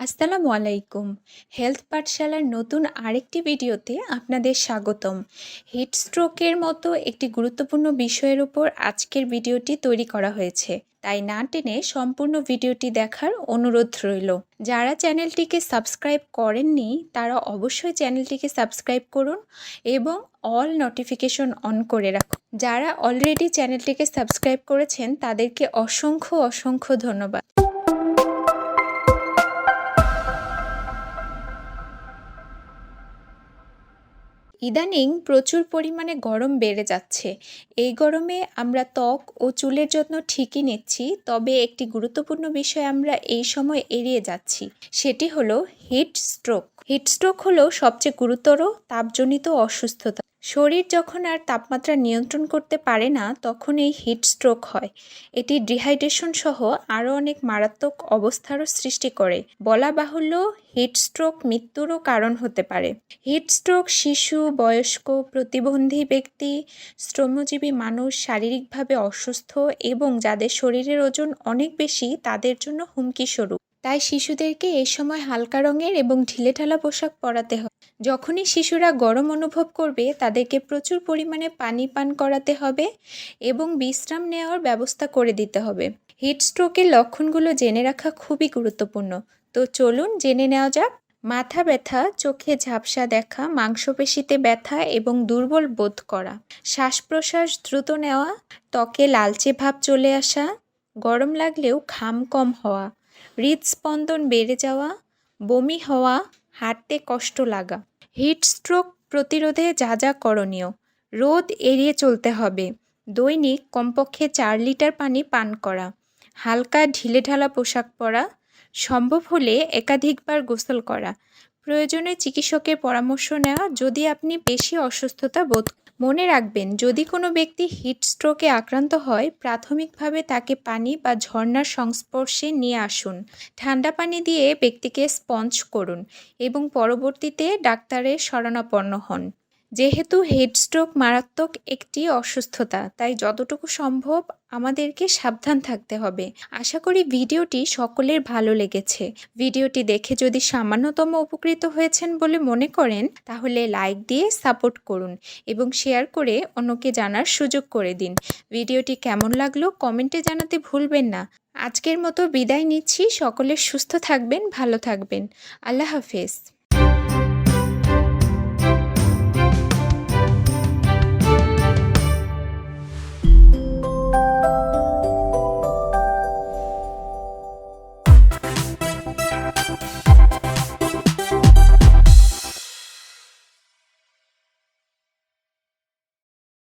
আসসালামু আলাইকুম। হেলথ পাঠশালার নতুন আরেকটি ভিডিওতে আপনাদের স্বাগতম। হিট স্ট্রোকের মতো একটি গুরুত্বপূর্ণ বিষয়ের উপর আজকের ভিডিওটি তৈরি করা হয়েছে। তাই না টেনে সম্পূর্ণ ভিডিওটি দেখার অনুরোধ রইল। যারা চ্যানেলটিকে সাবস্ক্রাইব করেননি, তারা অবশ্যই চ্যানেলটিকে সাবস্ক্রাইব করুন এবং অল নোটিফিকেশন অন করে রাখুন। যারা অলরেডি চ্যানেলটিকে সাবস্ক্রাইব করেছেন, তাদেরকে অসংখ্য অসংখ্য ধন্যবাদ। ইদানিং প্রচুর পরিমাণে গরম বেড়ে যাচ্ছে। এই গরমে আমরা ত্বক ও চুলের যত্ন ঠিকই নিচ্ছি, তবে একটি গুরুত্বপূর্ণ বিষয় আমরা এই সময় এড়িয়ে যাচ্ছি, সেটি হলো হিট স্ট্রোক। হিট স্ট্রোক হলো সবচেয়ে গুরুতর তাপজনিত অসুস্থতা। শরীর যখন আর তাপমাত্রা নিয়ন্ত্রণ করতে পারে না, তখন এই হিট স্ট্রোক হয়। এটি ডিহাইড্রেশন সহ আরও অনেক মারাত্মক অবস্থারও সৃষ্টি করে। বলা বাহুল্য হিট স্ট্রোক মৃত্যুরও কারণ হতে পারে। হিট স্ট্রোক শিশু, বয়স্ক, প্রতিবন্ধী ব্যক্তি, শ্রমজীবী মানুষ শারীরিকভাবে অসুস্থ এবং যাদের শরীরের ওজন অনেক বেশি, তাদের জন্য হুমকি স্বরূপ। তাই শিশুদেরকে এই সময় হালকা রঙের এবং ঢিলেঢালা পোশাক পরাতে হবে যখনই শিশুরা গরম অনুভব করবে, তাদেরকে প্রচুর পরিমাণে পানি পান করাতে হবে এবং বিশ্রাম নেওয়ার ব্যবস্থা করে দিতে হবে। হিট স্ট্রোকের লক্ষণগুলো জেনে রাখা খুবই গুরুত্বপূর্ণ। তো চলুন জেনে নেওয়া যাক, মাথা ব্যথা, চোখে ঝাপসা দেখা, মাংসপেশিতে ব্যথা এবং দুর্বল বোধ করা। শ্বাস প্রশ্বাস দ্রুত নেওয়া, ত্বকে লালচে ভাব চলে আসা, গরম লাগলেও ঘাম কম হওয়া। হৃদস্পন্দন বেড়ে যাওয়া, বমি হওয়া, হাঁটতে কষ্ট লাগা। হিট স্ট্রোক প্রতিরোধে যা যা করণীয়, রোদ এড়িয়ে চলতে হবে। দৈনিক কমপক্ষে চার লিটার পানি পান করা, হালকা ঢিলেঢালা পোশাক পরা, সম্ভব হলে একাধিকবার গোসল করা। প্রয়োজনে চিকিৎসকের পরামর্শ নেওয়া যদি আপনি বেশি অসুস্থতা বোধ মনে রাখবেন, যদি কোনো ব্যক্তি হিট স্ট্রোকে আক্রান্ত হয়, প্রাথমিকভাবে তাকে পানি বা ঝর্ণার সংস্পর্শে নিয়ে আসুন। ঠান্ডা পানি দিয়ে ব্যক্তিকে স্পঞ্জ করুন এবং পরবর্তীতে ডাক্তারের শরণাপন্ন হন। যেহেতু হেডস্ট্রোক মারাত্মক একটি অসুস্থতা, তাই যতটুকু সম্ভব আমাদেরকে সাবধান থাকতে হবে। আশা করি ভিডিওটি সকলের ভালো লেগেছে। ভিডিওটি দেখে যদি সামান্যতম উপকৃত হয়েছেন বলে মনে করেন, তাহলে লাইক দিয়ে সাপোর্ট করুন এবং শেয়ার করে অন্যকে জানার সুযোগ করে দিন। ভিডিওটি কেমন লাগল কমেন্টে জানাতে ভুলবেন না। আজকের মতো বিদায় নিচ্ছি। সকলে সুস্থ থাকবেন, ভালো থাকবেন। আল্লাহ হাফেজ।